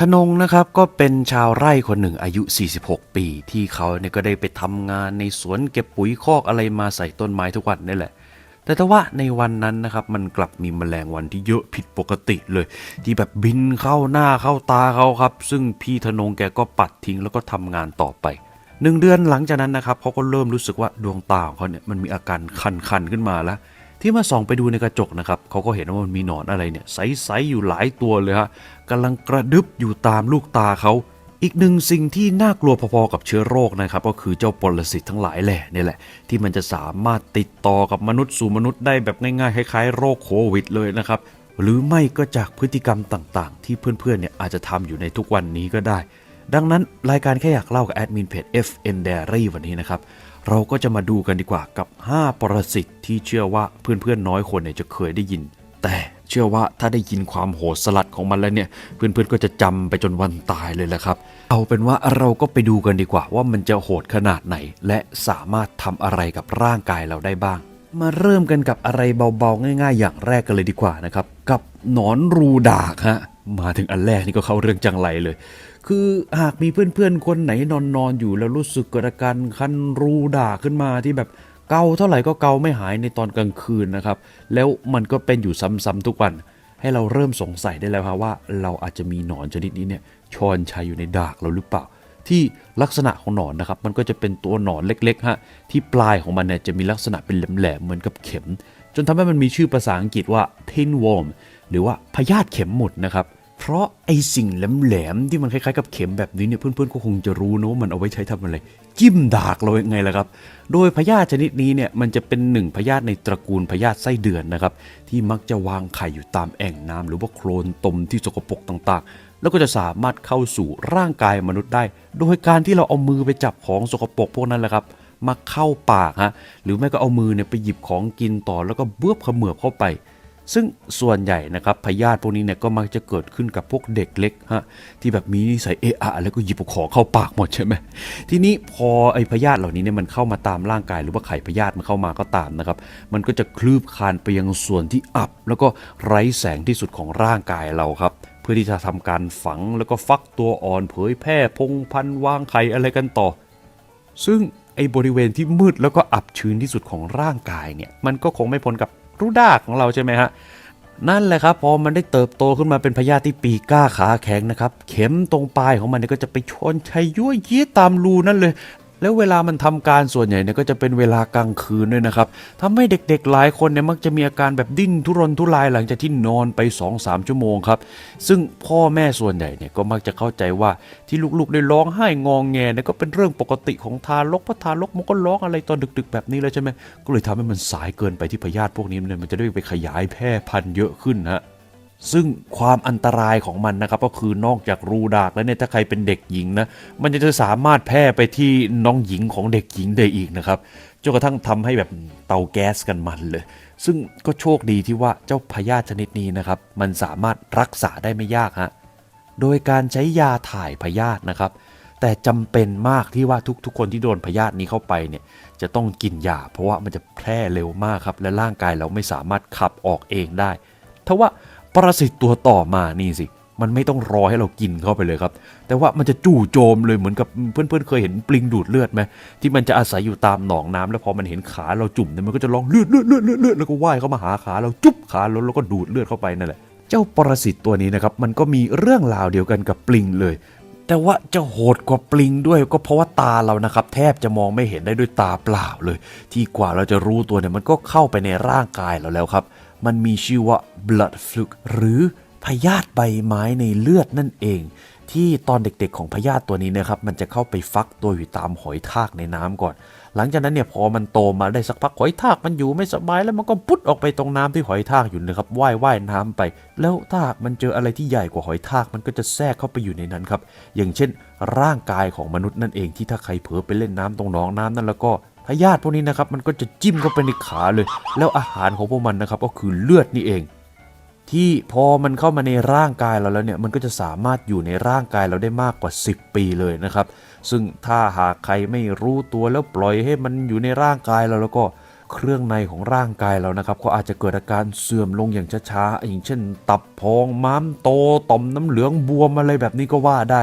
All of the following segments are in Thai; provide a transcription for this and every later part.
ธนงนะครับก็เป็นชาวไร่คนหนึ่งอายุ 46 ปี ที่เขาเนี่ยก็ได้ไปทำงานในสวนเก็บปุ๋ยคอกอะไรมาใส่ต้นไม้ทุกวันนี่แหละ แต่ถ้าว่าในวันนั้นนะครับมันกลับมีแมลงวันที่เยอะผิดปกติเลย ที่แบบบินเข้าหน้าเข้าตาเขาครับ ซึ่งพี่ธนงแกก็ปัดทิ้งแล้วก็ทำงานต่อไปหนึ่งเดือนหลังจากนั้นนะครับเขาก็เริ่มรู้สึกว่าดวงตาของเขาเนี่ยมันมีอาการคันๆขึ้นมาแล้ว ที่มาส่องไปดูในกระจกนะครับเขาก็เห็นว่ามันมีหนอนอะไรเนี่ยใสๆอยู่หลายตัวเลยฮะกำลังกระดึบอยู่ตามลูกตาเขาอีกหนึ่งสิ่งที่น่ากลัวพอๆกับเชื้อโรคนะครับ ก็คือเจ้าปรสิตทั้งหลายแหล่นี่แหละ ที่มันจะสามารถติดต่อกับมนุษย์สู่มนุษย์ได้แบบง่ายๆคล้ายๆโรคโควิดเลยนะครับ หรือไม่ก็จากพฤติกรรมต่างๆ ที่เพื่อนๆเนี่ยอาจจะทำอยู่ในทุกวันนี้ก็ได้ ดังนั้นรายการแค่อยากเล่ากับแอดมินเพจ FN Diary วันนี้นะครับ เราก็จะมาดูกันดีกว่ากับ 5 ปรสิตที่เชื่อว่าเพื่อนๆน้อยคนเนี่ยจะเคยได้ยิน แต่เชื่อว่าถ้าได้ยินความโหดสลัดของมันแล้วเนี่ย เพื่อนๆก็จะจำไปจนวันตายเลยแหละครับ เอาเป็นว่าเราก็ไปดูกันดีกว่าว่ามันจะโหดขนาดไหน และสามารถทำอะไรกับร่างกายเราได้บ้าง มาเริ่มกันกับอะไรเบาๆ ง่าย ๆ อย่างแรกกันเลยดีกว่านะครับ กับหนอนรูดากฮะมาถึงอันแรกนี่ก็เข้าเรื่องจังไรเลย คือหากมีเพื่อนๆคนไหนนอนนอนอยู่แล้วรู้สึกเกิดอาการคันรูด่ากขึ้นมาที่แบบเกาเท่าไหร่ก็เกาไม่หายในตอนกลางคืนนะครับ แล้วมันก็เป็นอยู่ซ้ำๆทุกวัน ให้เราเริ่มสงสัยได้แล้วครับว่า เราอาจจะมีหนอนชนิดนี้เนี่ยชอนชัยอยู่ในดากเราหรือเปล่า ที่ลักษณะของหนอนนะครับ มันก็จะเป็นตัวหนอนเล็กๆฮะที่ปลายของมันเนี่ยจะมีลักษณะเป็นแหลมๆเหมือนกับเข็ม จนทำให้มันมีชื่อภาษาอังกฤษว่า pinworm หรือว่าพยาธิเข็มหมุดนะครับ เพราะไอสิ่งแหลมๆที่มันคล้ายๆกับเข็มแบบนี้เนี่ยเพื่อนๆก็คงจะรู้นะว่ามันเอาไว้ใช้ทำอะไร จิ้มดากเรายังไงล่ะครับ โดยพยาธิชนิดนี้เนี่ยมันจะเป็นหนึ่งพยาธิในตระกูลพยาธิไส้เดือนนะครับ ที่มักจะวางไข่อยู่ตามแอ่งน้ำหรือว่าโคลนตมที่สกปรกต่างๆ แล้วก็จะสามารถเข้าสู่ร่างกายมนุษย์ได้ โดยการที่เราเอามือไปจับของสกปรกพวกนั้นแหละครับมาเข้าปากฮะหรือไม่ก็เอามือเนี่ยไปหยิบของกินต่อแล้วก็เบื้อบเขมือบเข้าไป ซึ่งส่วนใหญ่นะครับพยาธิพวกนี้เนี่ยก็มักจะเกิดขึ้นกับพวกเด็กเล็กฮะที่แบบมีนิสัยเอะอะแล้วก็หยิบของเข้าปากหมดใช่ไหมทีนี้พอไอ้พยาธิเหล่านี้เนี่ยมันเข้ามาตามร่างกาย หรือว่าไข่พยาธิมันเข้ามาก็ตามนะครับ มันก็จะคลืบคานไปยังส่วนที่อับ แล้วก็ไร้แสงที่สุดของร่างกายเราครับเพื่อที่จะทำการฝังแล้วก็ฟักตัวอ่อนเผยแพร่พงพันวางไข่อะไรกันต่อ ซึ่งไอ้บริเวณที่มืดแล้วก็อับชื้นที่สุดของร่างกายเนี่ย มันก็คงไม่พ้นกับ รูดากของเราใช่ไหมฮะนั่นแหละครับพอมันได้เติบโตขึ้นมาเป็นพยาธิที่ปีกก้าขาแข็งนะครับ เข็มตรงปลายของมันเนี่ยก็จะไปชนชัยยั่วเยี้ยตามรูนั่นเลย แล้วเวลามันทำการส่วนใหญ่เนี่ยก็จะเป็นเวลากลางคืนด้วยนะครับทำให้เด็กๆหลายคนเนี่ยมักจะมีอาการแบบดิ้นทุรนทุรายหลังจากที่นอนไป 2-3 ชั่วโมงครับ ซึ่งพ่อแม่ส่วนใหญ่เนี่ยก็มักจะเข้าใจว่าที่ลูกๆได้ร้องไห้งองแงเนี่ยก็เป็นเรื่องปกติของทารกเพราะทารกมันก็ร้องอะไรตอนดึก ๆ แบบนี้แล้วใช่ไหมก็เลยทำให้มันสายเกินไปที่พยาธิพวกนี้เนี่ยมันจะได้ไปขยายแพร่พันธุ์เยอะขึ้นฮะ ซึ่งความอันตรายของมันนะครับก็คือนอกจากรูดากแล้วเนี่ยถ้าใครเป็นเด็กหญิงนะมันจะสามารถแพร่ไปที่น้องหญิงของเด็กหญิงได้อีกนะครับจนกระทั่งทำให้แบบเตาแก๊สกันมันเลย ซึ่งก็โชคดีที่ว่าเจ้าพยาธิชนิดนี้นะครับมันสามารถรักษาได้ไม่ยากฮะโดยการใช้ยาถ่ายพยาธินะครับ แต่จำเป็นมากที่ว่าทุกๆคนที่โดนพยาธินี้เข้าไปเนี่ยจะต้องกินยาเพราะว่ามันจะแพร่เร็วมากครับและร่างกายเราไม่สามารถขับออกเองได้ทว่า ปรสิตตัวต่อมานี่สิ มันไม่ต้องรอให้เรากินเข้าไปเลยครับ แต่ว่ามันจะจู่โจมเลยเหมือนกับเพื่อนๆเคยเห็นปลิงดูดเลือดไหมที่มันจะอาศัยอยู่ตามหนองน้ำแล้วพอมันเห็นขาเราจุ่มเนี่ยมันก็จะร้องเลือดเลือดเลือดเลือดเลือดแล้วก็ว่ายเข้ามาหาขาเราจุ๊บขาเราแล้วก็ดูดเลือดเข้าไปนั่นแหละเจ้าปรสิตตัวนี้นะครับมันก็มีเรื่องราวเดียวกันกับปลิงเลยแต่ว่าจะโหดกว่าปลิงด้วยก็เพราะว่าตาเรานะครับแทบจะมองไม่เห็นได้ด้วยตาเปล่าเลย ที่กว่าเราจะรู้ตัวเนี่ยมันก็เข้าไปในร่างกายเราแล้วครับ มันมีชื่อว่า blood fluke หรือพยาธิใบไม้ในเลือดนั่นเอง ที่ตอนเด็กๆของพยาธิตัวนี้นะครับ มันจะเข้าไปฟักตัวอยู่ตามหอยทากในน้ำก่อน หลังจากนั้นเนี่ยพอมันโตมาได้สักพักหอยทากมันอยู่ไม่สบายแล้วมันก็พุดออกไปตรงน้ำที่หอยทากอยู่นะครับว่ายว่ายน้ำไป แล้วถ้ามันเจออะไรที่ใหญ่กว่าหอยทากมันก็จะแทรกเข้าไปอยู่ในนั้นครับอย่างเช่น ร่างกายของมนุษย์นั่นเองที่ถ้าใครเผลอไปเล่นน้ำตรงหนองน้ำนั่นแล้วก็ พยาธิพวกนี้นะครับมันก็จะจิ้มเข้าไปในขาเลย แล้วอาหารของพวกมันนะครับก็คือเลือดนี่เอง ที่พอมันเข้ามาในร่างกายเราแล้วเนี่ยมันก็จะสามารถอยู่ในร่างกายเราได้มากกว่า 10 ปีเลยนะครับ ซึ่งถ้าหากใครไม่รู้ตัวแล้วปล่อยให้มันอยู่ในร่างกายเราแล้วก็เครื่องในของร่างกายเรานะครับก็อาจจะเกิดอาการเสื่อมลงอย่างช้าๆอย่างเช่น ตับพองม้ามโตต่อมน้ำเหลืองบวมอะไรแบบนี้ก็ว่าได้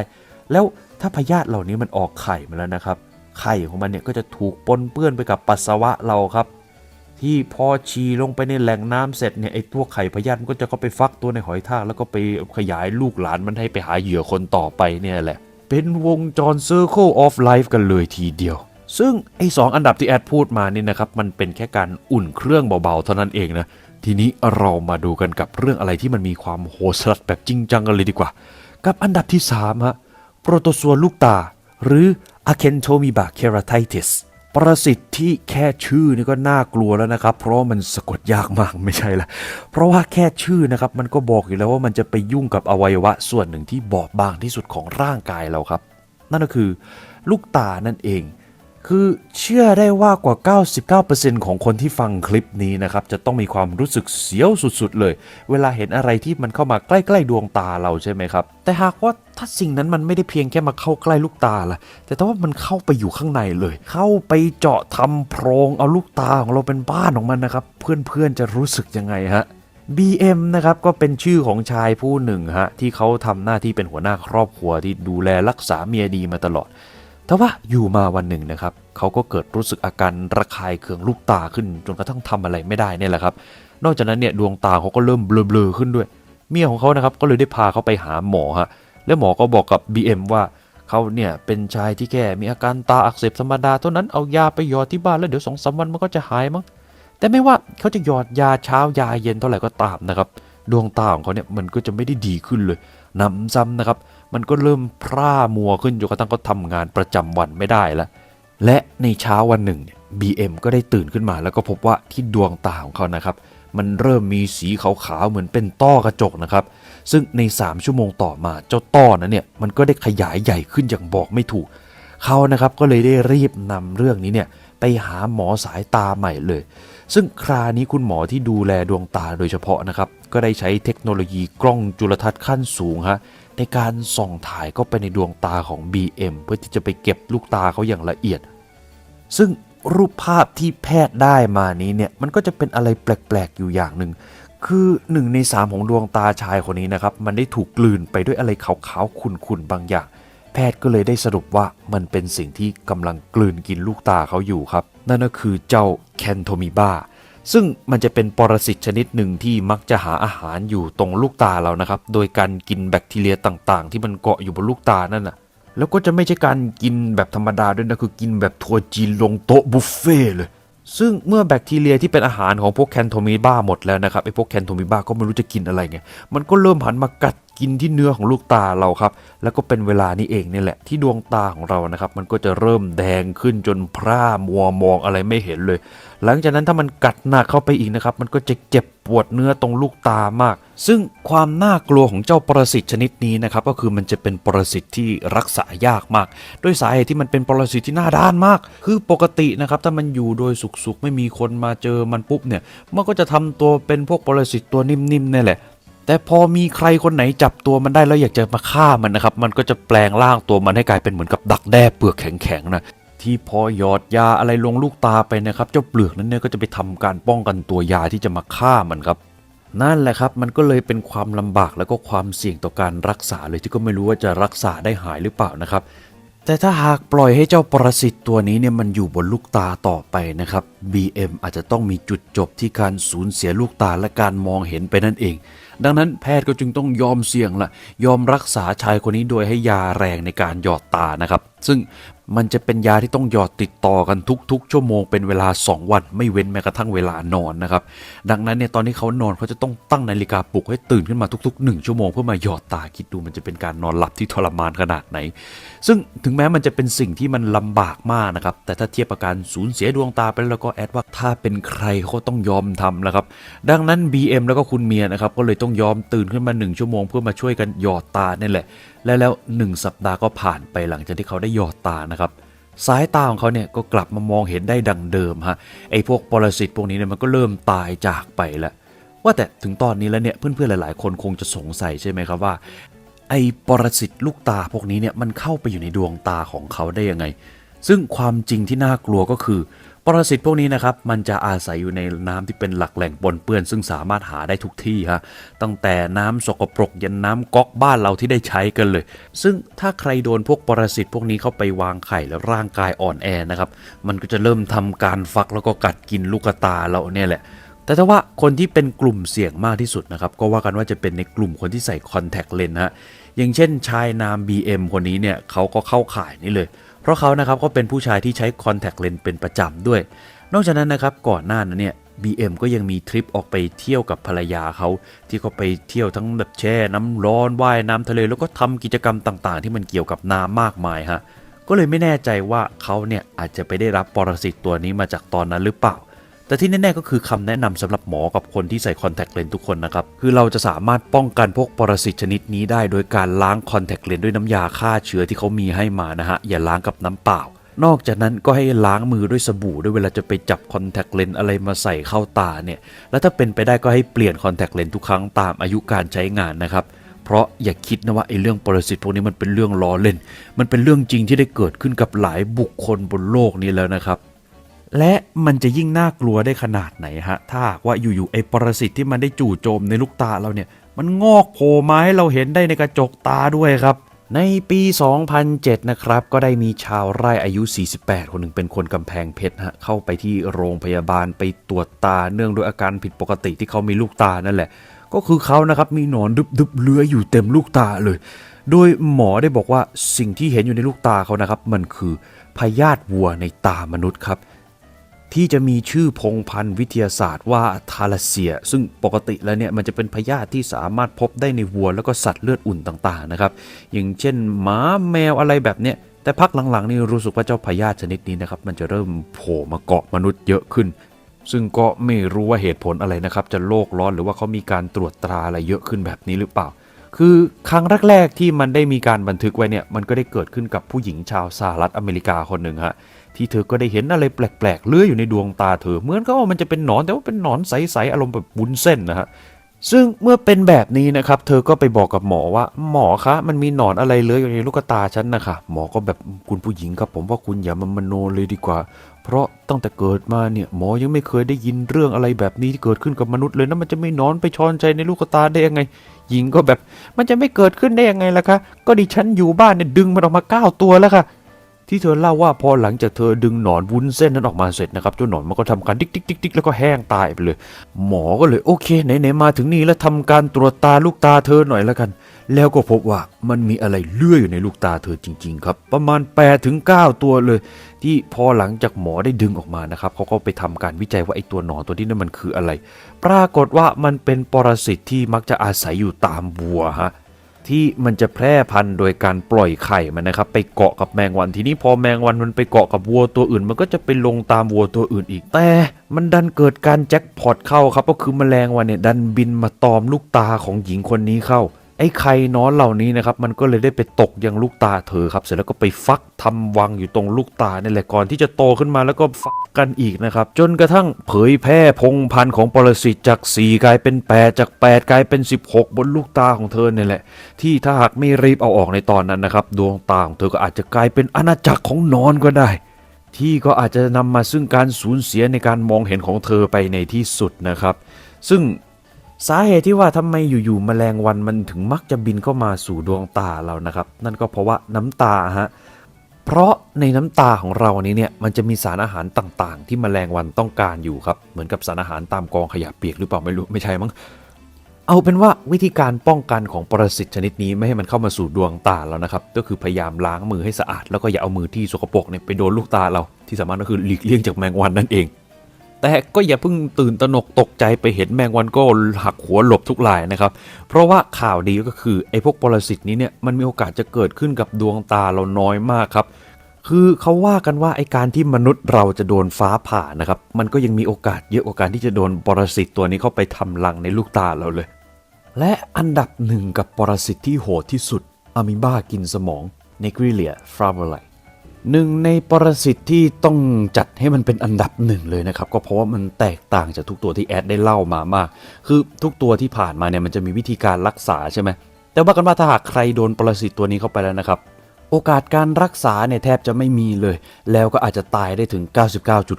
แล้วถ้าพยาธิเหล่านี้มันออกไข่มาแล้วนะครับ ไข่ของมันเนี่ยก็จะถูกปนเปื้อนไปกับปัสสาวะเราครับ ที่พอฉี่ลงไปในแหล่งน้ำเสร็จเนี่ยไอ้ตัวไข่พยาธิมันก็จะเข้าไปฟักตัวในหอยทากแล้วก็ไปขยายลูกหลานมันให้ไปหาเหยื่อคนต่อไปเนี่ยแหละ เป็นวงจร Circle of Life กันเลยทีเดียว ซึ่งไอ้สองอันดับที่แอดพูดมานี่นะครับมันเป็นแค่การอุ่นเครื่องเบาๆเท่านั้นเองนะทีนี้เรามาดูกันกับเรื่องอะไรที่มันมีความโหดสัสแบบจริงจังกันเลยดีกว่า กับอันดับที่3ฮะโปรโตซัวลูกตา หรือ a c e n t o m i b a keratitis ประสิตที่แค่ชื่อนี่ก็น่ากลัวแล้วนะครับ เพราะมันสะกดยากมากไม่ใช่ละเพราะว่าแค่ชื่อนะครับ มันก็บอกอยู่แล้วว่ามันจะไปยุ่งกับอวัยวะส่วนหนึ่งที่บอบบางที่สุดของร่างกายเราครับ นั่นก็คือลูกตานั่นเอง คือเชื่อได้ว่ากว่า 99%ของคนที่ฟังคลิปนี้นะครับ จะต้องมีความรู้สึกเสียวสุดๆเลย เวลาเห็นอะไรที่มันเข้ามาใกล้ๆดวงตาเราใช่ไหมครับ แต่หากว่าถ้าสิ่งนั้นมันไม่ได้เพียงแค่มาเข้าใกล้ลูกตาล่ะ แต่ถ้าว่ามันเข้าไปอยู่ข้างในเลย เข้าไปเจาะทำโพรงเอาลูกตาของเราเป็นบ้านของมันนะครับ เพื่อนๆจะรู้สึกยังไงฮะ BM นะครับก็เป็นชื่อของชายผู้หนึ่งฮะที่เขาทำหน้าที่เป็นหัวหน้าครอบครัวที่ดูแลรักษาเมียดีมาตลอด แต่ว่าอยู่มาวันหนึ่งนะครับเขาก็เกิดรู้สึกอาการระคายเคืองลูกตาขึ้น จนกระทั่งทำอะไรไม่ได้เนี่ยแหละครับ นอกจากนั้นเนี่ยดวงตาเขาก็เริ่มเบลอๆขึ้นด้วย เมียของเขานะครับก็เลยได้พาเขาไปหาหมอฮะและหมอก็บอกกับ BM ว่าเขาเนี่ยเป็นชายที่แค่มีอาการตาอักเสบธรรมดาเท่านั้นเอายาไปหยอดที่บ้านแล้วเดี๋ยวสองสามวันมันก็จะหายมั้งแต่ไม่ว่าเขาจะหยอดยาเช้ายาเย็นเท่าไหร่ก็ตามนะครับ ดวงตาของเขาเนี่ยมันก็จะไม่ได้ดีขึ้นเลยหนำซ้ำนะครับ มันก็เริ่มพร่ามัวขึ้นจนกระทั่งเขาทำงานประจำวันไม่ได้แล้วและในเช้าวันหนึ่งเนี่ย BM ก็ได้ตื่นขึ้นมา แล้วก็พบว่าที่ดวงตาของเขานะครับ มันเริ่มมีสีขาวๆเหมือนเป็นต้อกระจกนะครับ ซึ่งใน 3 ชั่วโมงต่อมาเจ้าต้อนั้นเนี่ยมันก็ได้ขยายใหญ่ขึ้นอย่างบอกไม่ถูก เขานะครับก็เลยได้รีบนำเรื่องนี้เนี่ยไปหาหมอสายตาใหม่เลย ซึ่งครานี้คุณหมอที่ดูแลดวงตาโดยเฉพาะนะครับ ก็ได้ใช้เทคโนโลยีกล้องจุลทรรศน์ขั้นสูงฮะในการส่องถ่ายเข้าไปในดวงตาของ BM เพื่อที่จะไปเก็บลูกตาเขาอย่างละเอียด ซึ่งรูปภาพที่แพทย์ได้มานี้เนี่ยมันก็จะเป็นอะไรแปลกๆอยู่อย่างหนึ่งคือหนึ่งในสามของดวงตาชายคนนี้นะครับ มันได้ถูกกลืนไปด้วยอะไรขาวๆขุ่นๆบางอย่าง แพทย์ก็เลยได้สรุปว่ามันเป็นสิ่งที่กำลังกลืนกินลูกตาเขาอยู่ครับ นั่นก็คือเจ้าแคนโทมิบาซึ่งมันจะเป็นปรสิตชนิดหนึ่งที่มักจะหาอาหารอยู่ตรงลูกตาเรานะครับ โดยการกินแบคทีเรียต่างๆ ที่มันเกาะอยู่บนลูกตานั่นน่ะแล้วก็จะไม่ใช่การกินแบบธรรมดาด้วยนะคือกินแบบทัวร์จีนลงโต๊ะบุฟเฟ่เลย ซึ่งเมื่อแบคทีเรียที่เป็นอาหารของพวกแคนโทมิบ้าหมดแล้วนะครับไอ้พวกแคนโทมิบ้าก็ไม่รู้จะกินอะไรไง มันก็เริ่มหันมากัด กินที่เนื้อของลูกตาเราครับ แล้วก็เป็นเวลานี้เองเนี่แหละที่ดวงตาของเรานะครับ มันก็จะเริ่มแดงขึ้นจนพร่ามัวมองอะไรไม่เห็นเลย หลังจากนั้นถ้ามันกัดหนักเข้าไปอีกนะครับ มันก็จะเจ็บปวดเนื้อตรงลูกตามาก ซึ่งความน่ากลัวของเจ้าปรสิตชนิดนี้นะครับก็คือมันจะเป็นปรสิตที่รักษายากมาก ด้วยสาเหตุที่มันเป็นปรสิตที่น้าด้านมาก คือปกตินะครับถ้ามันอยู่โดยสุขๆไม่มีคนมาเจอมันปุ๊บเนี่ยมันก็จะทำตัวเป็นพวกปรสิตตัวนิ่มๆนี่แหละ แต่พอมีใครคนไหนจับตัวมันได้แล้วอยากจะมาฆ่ามันนะครับ มันก็จะแปลงร่างตัวมันให้กลายเป็นเหมือนกับดักแด้เปลือกแข็งๆนะที่พอหยอดยาอะไรลงลูกตาไปนะครับ เจ้าเปลือกนั้นเนี่ยก็จะไปทำการป้องกันตัวยาที่จะมาฆ่ามันครับ นั่นแหละครับมันก็เลยเป็นความลำบากแล้วก็ความเสี่ยงต่อการรักษาเลยที่ก็ไม่รู้ว่าจะรักษาได้หายหรือเปล่านะครับ แต่ถ้าหากปล่อยให้เจ้าปรสิตตัวนี้เนี่ยมันอยู่บนลูกตาต่อไปนะครับ BM อาจจะต้องมีจุดจบที่การสูญเสียลูกตาและการมองเห็นไปนั่นเองดังนั้นแพทย์ก็จึงต้องยอมเสี่ยงละยอมรักษาชายคนนี้โดยให้ยาแรงในการหยอดตานะครับ ซึ่งมันจะเป็นยาที่ต้องหยอดติดต่อกันทุก ๆ ชั่วโมงเป็นเวลา 2 วันไม่เว้นแม้กระทั่งเวลานอนนะครับ ดังนั้นเนี่ยตอนที่เขานอนเขาจะต้องตั้งนาฬิกาปลุกให้ตื่นขึ้นมาทุก ๆ 1 ชั่วโมงเพื่อมาหยอดตาคิดดูมันจะเป็นการนอนหลับที่ทรมานขนาดไหน ซึ่งถึงแม้มันจะเป็นสิ่งที่มันลำบากมากนะครับแต่ถ้าเทียบกับการสูญเสียดวงตาไปแล้วก็แอดว่าถ้าเป็นใครเขาต้องยอมทำนะครับดังนั้น BM แล้วก็คุณเมียนะครับก็เลยต้องยอมตื่นขึ้นมา1ชั่วโมงเพื่อมาช่วยกันหยอดตานี่แหละ และแล้ว1สัปดาห์ก็ผ่านไปหลังจากที่เขาได้หยอดตานะครับสายตาของเขาเนี่ยก็กลับมามองเห็นได้ดังเดิมฮะไอ้พวกปรสิตพวกนี้เนี่ยมันก็เริ่มตายจากไปแล้วว่าแต่ถึงตอนนี้แล้วเนี่ยเพื่อนๆหลาย ๆ คนคงจะสงสัยใช่ไหมครับว่า ไอ้ปรสิตลูกตาพวกนี้เนี่ยมันเข้าไปอยู่ในดวงตาของเขาได้ยังไง ซึ่งความจริงที่น่ากลัวก็คือ ปรสิตพวกนี้นะครับมันจะอาศัยอยู่ในน้ำที่เป็นหลักแหล่งปนเปื้อน ซึ่งสามารถหาได้ทุกที่ฮะตั้งแต่น้ำสกปรกยันน้ำก๊อกบ้านเราที่ได้ใช้กันเลย ซึ่งถ้าใครโดนพวกปรสิตพวกนี้เข้าไปวางไข่แล้วร่างกายอ่อนแอนะครับมันก็จะเริ่มทำการฟักแล้วก็กัดกินลูกตาเราเนี่ยแหละแต่ถ้าว่าคนที่เป็นกลุ่มเสี่ยงมากที่สุดนะครับ ก็ว่ากันว่าจะเป็นในกลุ่มคนที่ใส่คอนแทคเลนส์ฮะอย่างเช่นชายนาม BM คนนี้เนี่ยเขาก็เข้าข่ายนี่เลย เพราะเขานะครับก็เป็นผู้ชายที่ใช้คอนแทคเลนส์เป็นประจำด้วย นอกจากนั้นนะครับก่อนหน้านั้นเนี่ย BM ก็ยังมีทริปออกไปเที่ยวกับภรรยาเขา ที่เขาไปเที่ยวทั้งแบบแช่น้ำร้อนว่ายน้ำทะเลแล้วก็ทำกิจกรรมต่างๆ ที่มันเกี่ยวกับน้ำมากมายฮะก็เลยไม่แน่ใจว่าเขาเนี่ยอาจจะไปได้รับปรสิตตัวนี้มาจากตอนนั้นหรือเปล่า แต่ที่แน่ๆก็คือคำแนะนำสำหรับหมอกับคนที่ใส่คอนแทคเลนส์ทุกคนนะครับ คือเราจะสามารถป้องกันพวกปรสิตชนิดนี้ได้โดยการล้างคอนแทคเลนส์ด้วยน้ำยาฆ่าเชื้อที่เขามีให้มานะฮะ อย่าล้างกับน้ำเปล่า นอกจากนั้นก็ให้ล้างมือด้วยสบู่ด้วยเวลาจะไปจับคอนแทคเลนส์อะไรมาใส่เข้าตาเนี่ย แล้วถ้าเป็นไปได้ก็ให้เปลี่ยนคอนแทคเลนส์ทุกครั้งตามอายุการใช้งานนะครับเพราะอย่าคิดนะว่าไอ้เรื่องปรสิตพวกนี้มันเป็นเรื่องล้อเล่น มันเป็นเรื่องจริงที่ได้เกิดขึ้นกับหลายบุคคลบนโลกนี้แล้วนะครับ และมันจะยิ่งน่ากลัวได้ขนาดไหนฮะ ถ้าหากว่าอยู่ๆไอ้ปรสิตที่มันได้จู่โจมในลูกตาเราเนี่ย มันงอกโผล่มาให้เราเห็นได้ในกระจกตาด้วยครับ ในปี 2007 นะครับ ก็ได้มีชาวไร่อายุ 48 คนหนึ่งเป็นคนกำแพงเพชรฮะ เข้าไปที่โรงพยาบาลไปตรวจตาเนื่องด้วยอาการผิดปกติที่เขามีลูกตานั่นแหละ ก็คือเขานะครับมีหนอนดึบๆเลื้อยอยู่เต็มลูกตาเลย โดยหมอได้บอกว่าสิ่งที่เห็นอยู่ในลูกตาเขานะครับ มันคือพยาธิวัวในตามนุษย์ครับ ที่จะมีชื่อพงพันธุ์วิทยาศาสตร์ว่าทาลัสเซีย ซึ่งปกติแล้วเนี่ยมันจะเป็นพยาธิที่สามารถพบได้ในวัว แล้วก็สัตว์เลือดอุ่นต่างๆนะครับ อย่างเช่นหมาแมวอะไรแบบเนี้ยแต่พักหลังๆนี่รู้สึกว่าเจ้าพยาธิชนิดนี้นะครับมันจะเริ่มโผล่มาเกาะมนุษย์เยอะขึ้น ซึ่งก็ไม่รู้ว่าเหตุผลอะไรนะครับ จะโลกร้อนหรือว่าเขามีการตรวจตราอะไรเยอะขึ้นแบบนี้หรือเปล่า คือครั้งแรกๆที่มันได้มีการบันทึกไว้เนี่ยมันก็ได้เกิดขึ้นกับผู้หญิงชาวสหรัฐอเมริกาคนหนึ่งฮะ ที่เธอก็ได้เห็นอะไรแปลกๆเลื้อยอยู่ในดวงตาเธอ เหมือนกับว่ามันจะเป็นหนอนแต่ว่าเป็นหนอนใสๆอารมณ์แบบวุ้นเส้นนะฮะซึ่งเมื่อเป็นแบบนี้นะครับ เธอก็ไปบอกกับหมอว่า หมอคะ มันมีหนอนอะไรเลื้อยอยู่ในลูกตาฉันนะคะหมอก็แบบคุณผู้หญิงครับ ผมว่าคุณอย่ามามโนเลยดีกว่า เพราะตั้งแต่เกิดมาเนี่ย หมอยังไม่เคยได้ยินเรื่องอะไรแบบนี้ที่เกิดขึ้นกับมนุษย์เลยนะมันจะไม่นอนไปชอนใจในลูกตาได้ยังไง หญิงก็แบบ มันจะไม่เกิดขึ้นได้ยังไงล่ะคะ ก็ดิฉันอยู่บ้านเนี่ยดึงมันออกมาเก้าตัวแล้วค่ะ ที่เธอเล่าว่าพอหลังจากเธอดึงหนอนวุ้นเส้นนั้นออกมาเสร็จนะครับเจ้าหนอนมันก็ทำการดิ๊กดิ๊กดิ๊กดิ๊กแล้วก็แห้งตายไปเลย หมอก็เลยโอเคไหนๆมาถึงนี่แล้วทำการตรวจตาลูกตาเธอหน่อยแล้วกัน แล้วก็พบว่ามันมีอะไรเลื่อยอยู่ในลูกตาเธอจริง ๆ ครับ ประมาณ8ถึง9ตัวเลย ที่พอหลังจากหมอได้ดึงออกมานะครับเขาก็ไปทำการวิจัยว่าไอ้ตัวหนอนตัวนี้นั่นมันคืออะไร ปรากฏว่ามันเป็นปรสิตที่มักจะอาศัยอยู่ตามบัวฮะ ที่มันจะแพร่พันธุ์โดยการปล่อยไข่มันนะครับ ไปเกาะกับแมงวันทีนี้พอแมงวันมันไปเกาะกับวัวตัวอื่น มันก็จะไปลงตามวัวตัวอื่นอีก แต่มันดันเกิดการแจ็คพอตเข้าครับ ก็คือแมลงวันเนี่ยดันบินมาตอมลูกตาของหญิงคนนี้เข้า ไอ้ไข่นอนเหล่านี้นะครับมันก็เลยได้ไปตกยังลูกตาเธอครับ เสร็จแล้วก็ไปฟักทำวังอยู่ตรงลูกตาเนี่ยแหละก่อนที่จะโตขึ้นมาแล้วก็ฟักกันอีกนะครับ จนกระทั่งเผยแพร่พงพันธุ์ของปรสิตจาก 4 กลายเป็น 8 จาก 8 กลายเป็น 16 บนลูกตาของเธอเนี่ยแหละ ที่ถ้าหากไม่รีบเอาออกในตอนนั้นนะครับ ดวงตาของเธอก็อาจจะกลายเป็นอาณาจักรของนอนก็ได้ ที่ก็อาจจะนำมาซึ่งการสูญเสียในการมองเห็นของเธอไปในที่สุดนะครับ ซึ่ง สาเหตุที่ว่าทำไมอยู่ๆแมลงวันมันถึงมักจะบินเข้ามาสู่ดวงตาเรานะครับ นั่นก็เพราะว่าน้ำตาฮะเพราะในน้ำตาของเรานี้เนี่ยมันจะมีสารอาหารต่างๆ ที่แมลงวันต้องการอยู่ครับ เหมือนกับสารอาหารตามกองขยะเปียกหรือเปล่าไม่รู้ไม่ใช่มั้งเอาเป็นว่าวิธีการป้องกันของปรสิตชนิดนี้ไม่ให้มันเข้ามาสู่ดวงตาเรานะครับ ก็คือพยายามล้างมือให้สะอาด แล้วก็อย่าเอามือที่สกปรกเนี่ยไปโดนลูกตาเราที่สามารถก็คือหลีกเลี่ยงจากแมงวันนั่นเอง แต่ก็อย่าเพิ่งตื่นตระหนกตกใจไปเห็นแมงวันก็หักหัวหลบทุกรายนะครับ เพราะว่าข่าวดีก็คือไอ้พวกปรสิตนี้เนี่ยมันมีโอกาสจะเกิดขึ้นกับดวงตาเราน้อยมากครับคือเขาว่ากันว่าไอ้การที่มนุษย์เราจะโดนฟ้าผ่านะครับ มันก็ยังมีโอกาสเยอะกว่าการที่จะโดนปรสิตตัวนี้เข้าไปทำรังในลูกตาเราเลย และอันดับหนึ่งกับปรสิตที่โหดที่สุดอะมิบ้ากินสมองเนกริเลียฟราเวไล หนึ่งในปรสิตที่ต้องจัดให้มันเป็นอันดับหนึ่งเลยนะครับ ก็เพราะว่ามันแตกต่างจากทุกตัวที่แอดได้เล่ามามาก คือทุกตัวที่ผ่านมาเนี่ยมันจะมีวิธีการรักษาใช่ไหมแต่ว่ากันว่าถ้าหากใครโดนปรสิตตัวนี้เข้าไปแล้วนะครับ โอกาสการรักษาเนี่ยแทบจะไม่มีเลย แล้วก็อาจจะตายได้ถึง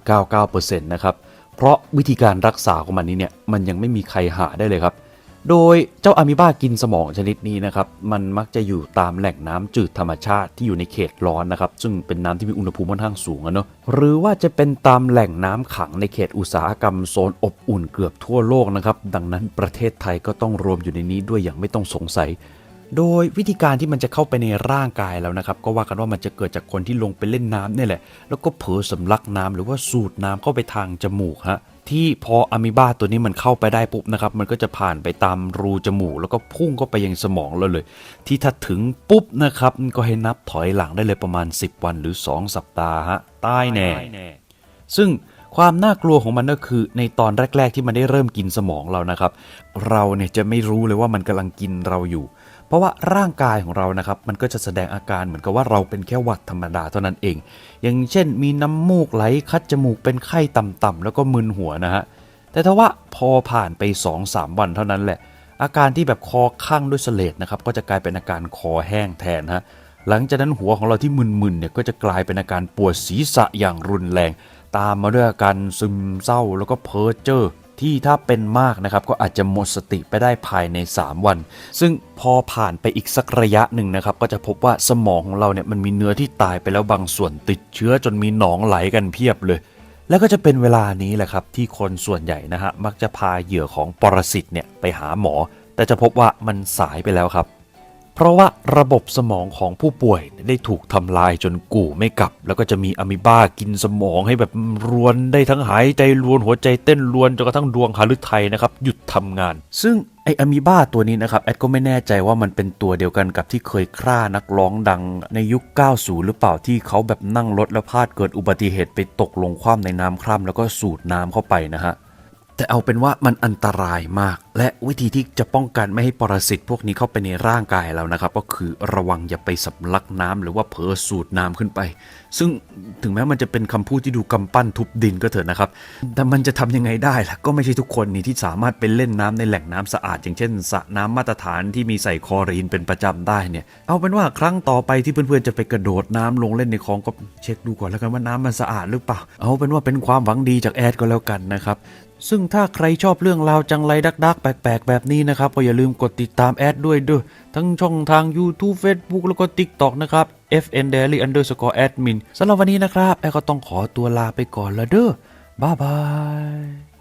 99.99%นะครับเพราะวิธีการรักษาของมันนี้เนี่ยมันยังไม่มีใครหาได้เลยครับ โดยเจ้าอะมีบากินสมองชนิดนี้นะครับ มันมักจะอยู่ตามแหล่งน้ำจืดธรรมชาติที่อยู่ในเขตร้อนนะครับ ซึ่งเป็นน้ำที่มีอุณหภูมิค่อนข้างสูงอะเนาะ หรือว่าจะเป็นตามแหล่งน้ำขังในเขตอุตสาหกรรมโซนอบอุ่นเกือบทั่วโลกนะครับ ดังนั้นประเทศไทยก็ต้องรวมอยู่ในนี้ด้วยอย่างไม่ต้องสงสัย โดยวิธีการที่มันจะเข้าไปในร่างกายแล้วนะครับ ก็ว่ากันว่ามันจะเกิดจากคนที่ลงไปเล่นน้ำนี่แหละ แล้วก็เผลอสำลักน้ำหรือว่าสูดน้ำเข้าไปทางจมูกฮะ ที่พออะมีบาตัวนี้มันเข้าไปได้ปุ๊บนะครับมันก็จะผ่านไปตามรูจมูกแล้วก็พุ่งเข้าไปยังสมองเราเลย ที่ถ้าถึงปุ๊บนะครับก็ให้นับถอยหลังได้เลยประมาณ 10 วันหรือ 2 สัปดาห์ฮะตายแน่ ซึ่งความน่ากลัวของมันก็คือในตอนแรก ๆ ที่มันได้เริ่มกินสมองเรานะครับ เราเนี่ยจะไม่รู้เลยว่ามันกำลังกินเราอยู่ เพราะว่าร่างกายของเรานะครับมันก็จะแสดงอาการเหมือนกับว่าเราเป็นแค่หวัดธรรมดาเท่านั้นเอง อย่างเช่น มีน้ำมูกไหลคัดจมูกเป็นไข้ต่ำๆแล้วก็มึนหัวนะฮะแต่ถ้าว่าพอผ่านไป 2-3 วันเท่านั้นแหละ อาการที่แบบคอข้างด้วยเสลดนะครับก็จะกลายเป็นอาการคอแห้งแทนฮะหลังจากนั้นหัวของเราที่มึนๆเนี่ยก็จะกลายเป็นอาการปวดศีรษะอย่างรุนแรง ตามมาด้วยอาการซึมเศร้าแล้วก็เพ้อเจ้อ ที่ถ้าเป็นมากนะครับก็อาจจะหมดสติไปได้ภายใน 3 วัน ซึ่งพอผ่านไปอีกสักระยะหนึ่งนะครับก็จะพบว่าสมองของเราเนี่ยมันมีเนื้อที่ตายไปแล้วบางส่วนติดเชื้อจนมีหนองไหลกันเพียบเลย แล้วก็จะเป็นเวลานี้แหละครับที่คนส่วนใหญ่นะฮะมักจะพาเหยื่อของปรสิตเนี่ยไปหาหมอ แต่จะพบว่ามันสายไปแล้วครับ เพราะว่าระบบสมองของผู้ป่วยได้ถูกทำลายจนกู่ไม่กลับ แล้วก็จะมีอะมีบากินสมองให้แบบรวนได้ทั้งหายใจรวนหัวใจเต้นรวนจนกระทั่งดวงหฤทัยนะครับหยุดทำงาน ซึ่งไออะมีบาตัวนี้นะครับแอดก็ไม่แน่ใจว่ามันเป็นตัวเดียวกันกับที่เคยฆ่านักร้องดังในยุค 90 หรือเปล่าที่เขาแบบนั่งรถแล้วพลาดเกิดอุบัติเหตุไปตกลงคว่ำในน้ำคร่ำแล้วก็สูดน้ำเข้าไปนะฮะ แต่เอาเป็นว่ามันอันตรายมาก และวิธีที่จะป้องกันไม่ให้ปรสิตพวกนี้เข้าไปในร่างกายเรานะครับ ก็คือระวังอย่าไปสำลักน้ำหรือว่าเผลอสูดน้ำขึ้นไป ซึ่งถึงแม้มันจะเป็นคำพูดที่ดูกำปั้นทุบดินก็เถอะนะครับ แต่มันจะทำยังไงได้ล่ะ ก็ไม่ใช่ทุกคนนี่ที่สามารถไปเล่นน้ำในแหล่งน้ำสะอาด อย่างเช่นสระน้ำมาตรฐานที่มีใส่คอรีนเป็นประจำได้เนี่ย เอาเป็นว่าครั้งต่อไปที่เพื่อนๆจะไปกระโดดน้ำลงเล่นในคลองก็เช็คดูก่อนแล้วกันว่าน้ำมันสะอาดหรือเปล่า เอาเป็นว่าเป็นความหวังดีจากแอดก็แล้วกันนะครับซึ่งถ้าใครชอบเรื่องราวจังไรดักๆ แปลกๆ แบบนี้นะครับ ก็อย่าลืมกดติดตามแอดด้วยด้อทั้งช่องทาง YouTube Facebook แล้วก็ TikTok นะครับ FN Daily Underscore Admin สำหรับวันนี้นะครับแอดก็ต้องขอตัวลาไปก่อนละเด้อบ๊ายบาย